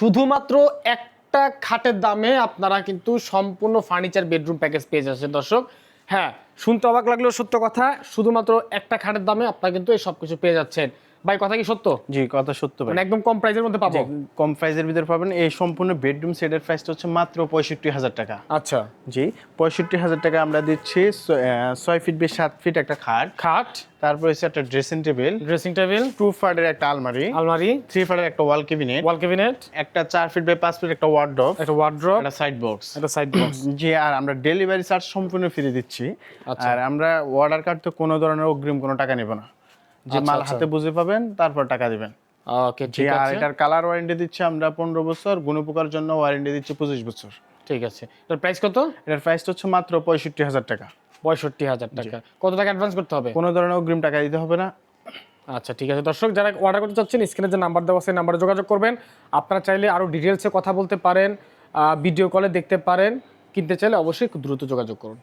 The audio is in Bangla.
শুধুমাত্র একটা খাটের দামে আপনারা কিন্তু সম্পূর্ণ ফার্নিচার বেডরুম প্যাকেজ পেয়ে যাচ্ছেন, দর্শক। হ্যাঁ শুনতে অবাক লাগলেও সত্য কথা, শুধুমাত্র একটা খাটের দামে আপনারা কিন্তু এই সব কিছু পেয়ে যাচ্ছেন। ভাই কথা কি সত্য? জি কথা সত্য ভাই। মানে একদম কম প্রাইসের মধ্যে পাবো? কম প্রাইসের ভিতরে পাবেন। এই সম্পূর্ণ বেডরুম সেটের প্রাইসটা হচ্ছে মাত্র পঁয়ষট্টি হাজার টাকা। আচ্ছা। জি পঁয়ষট্টি হাজার টাকা আমরা দিচ্ছি ছয় ফিট বেশ সাত ফিট একটা খাট। খাট। তারপর হচ্ছে একটা dressing table dressing table two ফাটের একটা আলমারি। আলমারি। থ্রি ফাটের একটা ওয়াল কেবিনেট ওয়াল ক্যাবিনেট একটা চার ফিট বাই পাঁচ ফিট একটা ওয়ার্ড্রপ একটা ওয়ার্ড্রপ একটা সাইড বক্স একটা সাইড বক্স জি আর আমরা ডেলিভারি চার্জ সম্পূর্ণ ফ্রি দিচ্ছি। আচ্ছা। আর আমরা অর্ডার কার্ড তো কোনো ধরনের অগ্রিম কোনো টাকা নেব না। যে আচ্ছা, মাল আচ্ছা। হাতে বুঝে পাবেন তারপর টাকা দিবেন। ওকে ঠিক আর আছে। এটার কালার ওয়ারেন্টি দিচ্ছি আমরা পনেরো বছর গুণপোকার জন্য ওয়ারেন্টি দিচ্ছি পঁচিশ বছর। ঠিক আছে। এটার প্রাইস কত? এটার প্রাইসটা হচ্ছে মাত্র পঁয়ষট্টি হাজার টাকা। পঁয়ষট্টি হাজার টাকা। কত টাকা অ্যাডভান্স করতে হবে? কোনো ধরনের অগ্রিম টাকা দিতে হবে না। আচ্ছা ঠিক আছে। দর্শক যারা অর্ডার করতে চাচ্ছেন স্ক্রিনে যে নাম্বার দেওয়া সেই নাম্বারে যোগাযোগ করবেন। আপনারা চাইলে আরও ডিটেলসে কথা বলতে পারেন ভিডিও কলে দেখতে পারেন। কিনতে চাইলে অবশ্যই দ্রুত যোগাযোগ করুন।